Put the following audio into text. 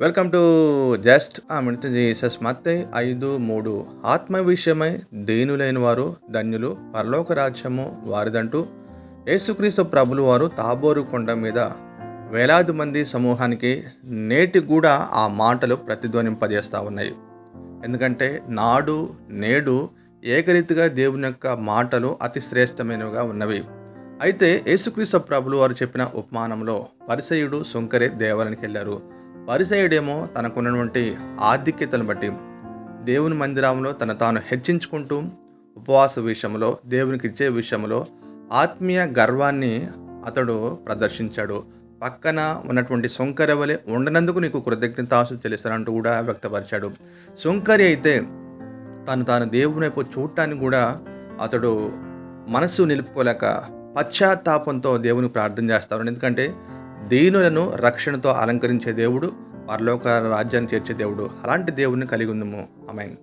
Welcome to just ఆ మిడత Jesus మత్తై ఐదు మూడు ఆత్మ విషయమై దీనులైన వారు ధన్యులు పరలోక రాజ్యము వారిదంటూ యేసుక్రీస్తు ప్రభులు వారు తాబోరు కొండ మీద వేలాది మంది సమూహానికి నేటి కూడా ఆ మాటలు ప్రతిధ్వనింపజేస్తూ ఉన్నాయి. ఎందుకంటే నాడు నేడు ఏకరీతిగా దేవుని యొక్క మాటలు అతి శ్రేష్టమైనవిగా ఉన్నవి. అయితే యేసుక్రీస్తు ప్రభులు వారు చెప్పిన ఉపమానంలో పరిసయుడు సుంకరే దేవాలయానికి వెళ్ళారు. పరిసయుడేమో తనకున్నటువంటి ఆధిక్యతను బట్టి దేవుని మందిరంలో తన తాను హెచ్చించుకుంటూ ఉపవాస విషయంలో దేవునికి ఇచ్చే విషయంలో ఆత్మీయ గర్వాన్ని అతడు ప్రదర్శించాడు. పక్కన ఉన్నటువంటి సొంకరి వలె ఉండనందుకు నీకు కృతజ్ఞతాసు తెలుస్తానంటూ కూడా వ్యక్తపరిచాడు. సొంకరి అయితే తను తాను దేవుని వైపు చూడటానికి కూడా అతడు మనసు నిలుపుకోలేక పశ్చాత్తాపంతో దేవుని ప్రార్థన చేస్తారు ఎందుకంటే దీనులను రక్షణతో అలంకరించే దేవుడు పరలోక రాజ్యాన్ని చేర్చే దేవుడు. అలాంటి దేవుడిని కలిగి ఉందము. ఆమెన్.